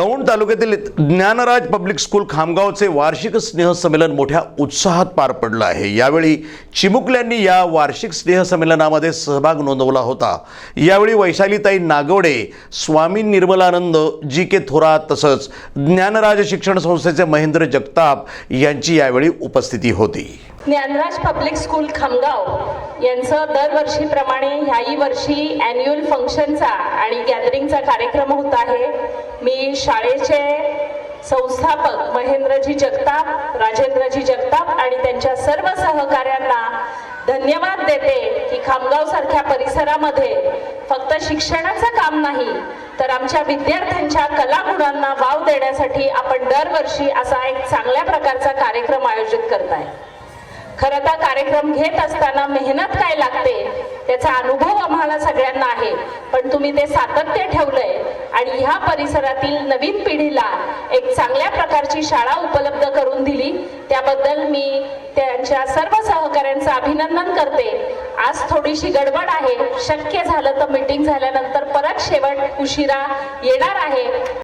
तालुक्यातील Dnyanraj public school खामगावचे वार्षिक स्नेहसंमेलन मोठ्या उत्साहात पार पडलं आहे. यावेळी चिमुकल्यांनी या वार्षिक स्नेहसंमेलनामध्ये सहभाग नोंदवला होता. यावेळी वैशालीताई नागवडे स्वामी निर्मलानंद जी के थोरात तसंच ज्ञानराज शिक्षण संस्थेचे महेंद्र जगताप यांची यावेळी उपस्थिती होती. ज्ञानराज पब्लिक स्कूल खामगाव यांचं दरवर्षीप्रमाणे ह्याही वर्षी अॅन्युअल फंक्शनचा आणि गॅदरिंगचा कार्यक्रम होत आहे. मी शाळेचे संस्थापक महेंद्रजी जगताप राजेंद्रजी जगताप आणि त्यांच्या सर्व सहकाऱ्यांना धन्यवाद देते की खामगाव सारख्या परिसरामध्ये फक्त शिक्षणाचं काम नाही तर आमच्या विद्यार्थ्यांच्या कलागुणांना वाव देण्यासाठी आपण दरवर्षी असा एक चांगल्या प्रकारचा कार्यक्रम आयोजित करताय. खरं तर कार्यक्रम घेत असताना मेहनत काय लागते त्याचा अनुभव आम्हाला सगळ्यांना आहे. पण तुम्ही ते सातत्य ठेवलंय आणि ह्या परिसरातील नवीन पिढीला एक चांगल्या प्रकारची शाळा उपलब्ध करून दिली. त्याबद्दल मी त्यांच्या सर्व सहकाऱ्यांचं अभिनंदन करते. आज थोडीशी गडबड आहे. शक्य झालं तर मीटिंग झाल्यानंतर परत शेवट उशिरा येणार आहे.